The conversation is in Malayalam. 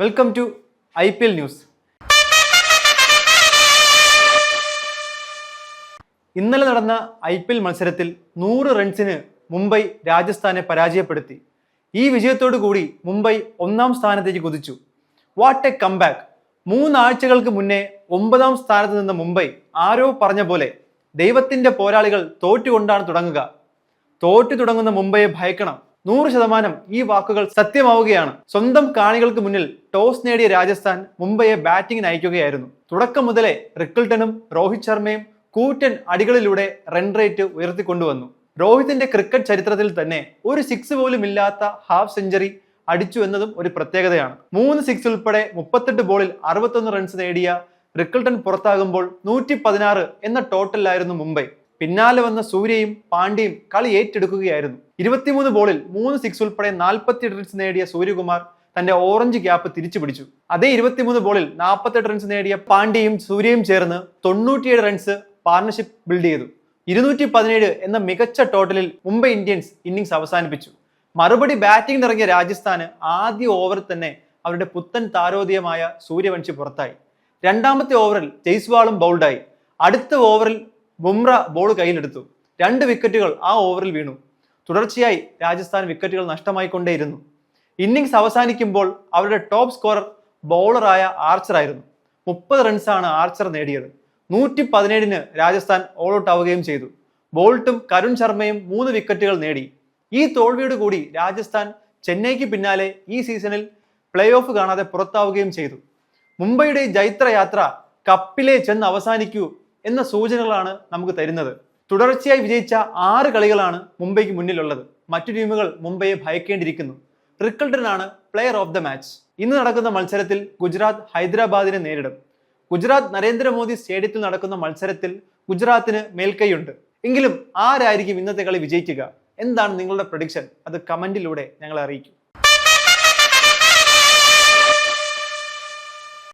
Welcome to I P L news. ഇന്നലെ നടന്ന ഐ പി എൽ മത്സരത്തിൽ നൂറ് റൺസിന് മുംബൈ രാജസ്ഥാനെ പരാജയപ്പെടുത്തി. ഈ വിജയത്തോടു കൂടി മുംബൈ ഒന്നാം സ്ഥാനത്തേക്ക് കുതിച്ചു. What A comeback. മൂന്നാഴ്ചകൾക്ക് മുന്നേ ഒമ്പതാം സ്ഥാനത്ത് നിന്ന് മുംബൈ ആരോ പറഞ്ഞ പോലെ ദൈവത്തിന്റെ പോരാളികൾ തോറ്റുകൊണ്ടാണ് തുടങ്ങുക. തോറ്റു തുടങ്ങുന്ന മുംബൈയെ ഭയക്കണം. നൂറ് ശതമാനം ഈ വാക്കുകൾ സത്യമാവുകയാണ്. സ്വന്തം കാണികൾക്ക് മുന്നിൽ ടോസ് നേടിയ രാജസ്ഥാൻ മുംബൈയെ ബാറ്റിംഗിന് അയക്കുകയായിരുന്നു തുടക്കം മുതലേ റിക്കിൾട്ടനും രോഹിത് ശർമ്മയും കൂറ്റൻ അടികളിലൂടെ റൺ റേറ്റ് ഉയർത്തിക്കൊണ്ടുവന്നു. രോഹിത്തിന്റെ ക്രിക്കറ്റ് ചരിത്രത്തിൽ തന്നെ ഒരു സിക്സ് പോലും ഇല്ലാത്ത ഹാഫ് സെഞ്ചുറി അടിച്ചു എന്നതും ഒരു പ്രത്യേകതയാണ്. മൂന്ന് സിക്സ് ഉൾപ്പെടെ മുപ്പത്തെട്ട് ബോളിൽ അറുപത്തൊന്ന് റൺസ് നേടിയ റിക്കിൾട്ടൺ പുറത്താകുമ്പോൾ നൂറ്റി പതിനാറ് എന്ന ടോട്ടലിലായിരുന്നു മുംബൈ. പിന്നാലെ വന്ന സൂര്യയും പാണ്ഡ്യയും കളി ഏറ്റെടുക്കുകയായിരുന്നു. ഇരുപത്തിമൂന്ന് ബോളിൽ മൂന്ന് സിക്സ് ഉൾപ്പെടെ നാൽപ്പത്തി റൺസ് നേടിയ സൂര്യകുമാർ തന്റെ ഓറഞ്ച് ക്യാപ്പ് തിരിച്ചു പിടിച്ചു. അതേ ഇരുപത്തിമൂന്ന് ബോളിൽ നാൽപ്പത്തെട്ട് റൺസ് നേടിയ പാണ്ഡ്യയും സൂര്യയും ചേർന്ന് തൊണ്ണൂറ്റിയേഴ് റൺസ് പാർട്ണർഷിപ്പ് ബിൽഡ് ചെയ്തു. ഇരുന്നൂറ്റി പതിനേഴ് എന്ന മികച്ച ടോട്ടലിൽ മുംബൈ ഇന്ത്യൻസ് ഇന്നിംഗ്സ് അവസാനിപ്പിച്ചു. മറുപടി ബാറ്റിംഗ് ഇറങ്ങിയ രാജസ്ഥാന് ആദ്യ ഓവറിൽ തന്നെ അവരുടെ പുത്തൻ താരോദയമായ സൂര്യവംശി പുറത്തായി. രണ്ടാമത്തെ ഓവറിൽ ജയ്സ്വാളും ബൗൾഡായി അടുത്ത ഓവറിൽ ബുംറ ബോൾ കയ്യിലെടുത്തു. രണ്ട് വിക്കറ്റുകൾ ആ ഓവറിൽ വീണു. തുടർച്ചയായി രാജസ്ഥാൻ വിക്കറ്റുകൾ നഷ്ടമായിക്കൊണ്ടേയിരുന്നു. ഇന്നിങ്സ് അവസാനിക്കുമ്പോൾ അവരുടെ ടോപ്പ് സ്കോറർ ബൗളറായ ആർച്ചർ ആയിരുന്നു. മുപ്പത് റൺസാണ് ആർച്ചർ നേടിയത്. നൂറ്റി പതിനേഴിന് രാജസ്ഥാൻ ഓൾ ഔട്ട് ആവുകയും ചെയ്തു. ബോൾട്ടും കരുൺ ശർമ്മയും മൂന്ന് വിക്കറ്റുകൾ നേടി. ഈ തോൽവിയോട് കൂടി രാജസ്ഥാൻ ചെന്നൈക്ക് പിന്നാലെ ഈ സീസണിൽ പ്ലേ ഓഫ് കാണാതെ പുറത്താവുകയും ചെയ്തു. മുംബൈയുടെ ജൈത്രയാത്ര കപ്പിലെ ചെന്ന് അവസാനിക്കൂ എന്ന സൂചനകളാണ് നമുക്ക് തരുന്നത്. തുടർച്ചയായി വിജയിച്ച ആറ് കളികളാണ് മുംബൈക്ക് മുന്നിലുള്ളത്. മറ്റു ടീമുകൾ മുംബൈയെ ഭയക്കേണ്ടിയിരിക്കുന്നു. റിക്കൾട്ടനാണ് പ്ലെയർ ഓഫ് ദ മാച്ച് ഇന്ന് നടക്കുന്ന മത്സരത്തിൽ ഗുജറാത്ത് ഹൈദരാബാദിനെ നേരിടും. ഗുജറാത്ത് നരേന്ദ്രമോദി സ്റ്റേഡിയത്തിൽ നടക്കുന്ന മത്സരത്തിൽ ഗുജറാത്തിന് മേൽക്കൈയുണ്ട്. എങ്കിലും ആരായിരിക്കും ഇന്നത്തെ കളി വിജയിക്കുക? എന്താണ് നിങ്ങളുടെ പ്രൊഡിക്ഷൻ അത് കമന്റിലൂടെ ഞങ്ങളെ അറിയിക്കും.